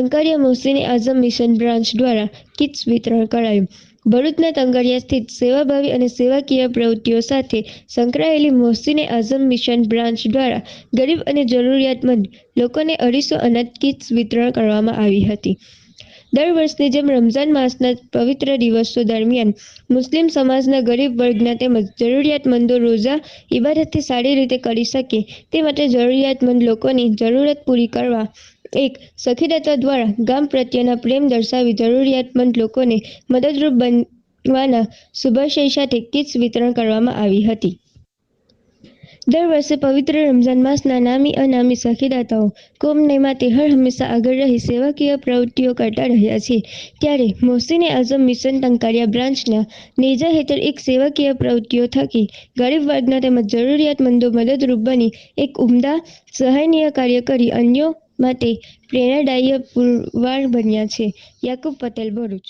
Tankaria Mohsine Azam mission branch દ્વારા kits વિતરણ કરાયું. ભરૂચના ટંકારિયા સ્થિત સેવાભાવી અને સેવાકીય પ્રવૃત્તિઓ સાથે સંકળાયેલી મોહસિને આઝમ મિશન બ્રાન્ચ દ્વારા ગરીબ અને જરૂરિયાતમંદ લોકોને અઢીસો અનાજ કિટ્સ વિતરણ કરવામાં આવી હતી. દર વર્ષની જેમ રમઝાન માસના પવિત્ર દિવસો દરમિયાન મુસ્લિમ સમાજના ગરીબ વર્ગના તેમજ જરૂરિયાતમંદો રોઝા ઇબાદતથી સારી રીતે કરી શકે તે માટે જરૂરિયાતમંદ લોકોની જરૂરત પૂરી કરવા એક સખીદાતા દ્વારા ગામ પ્રત્યેના પ્રેમ દર્શાવી જરૂરિયાતમંદ લોકોને મદદરૂપ બનવાના શુભાશય સાથે કિટ્સ વિતરણ કરવામાં આવી હતી. દર વર્ષે પવિત્ર રમઝાન માસના નામી અનામી સખીદાતાઓ કોમને માટે હર હંમેશા આગળ રહી સેવાકીય પ્રવૃત્તિઓ કરતા રહ્યા છે, ત્યારે મોહસીને આઝમ મિશન ટંકારિયા બ્રાન્ચના નેજા હેઠળ એક સેવાકીય પ્રવૃત્તિઓ થકી ગરીબ વર્ગના તેમજ જરૂરિયાતમંદો મદદરૂપ બની એક ઉમદા સહાયનીય કાર્ય કરી અન્યો માટે પ્રેરણાદાયી પુરવાર બન્યા છે. યાકુબ પટેલ ભરૂચ.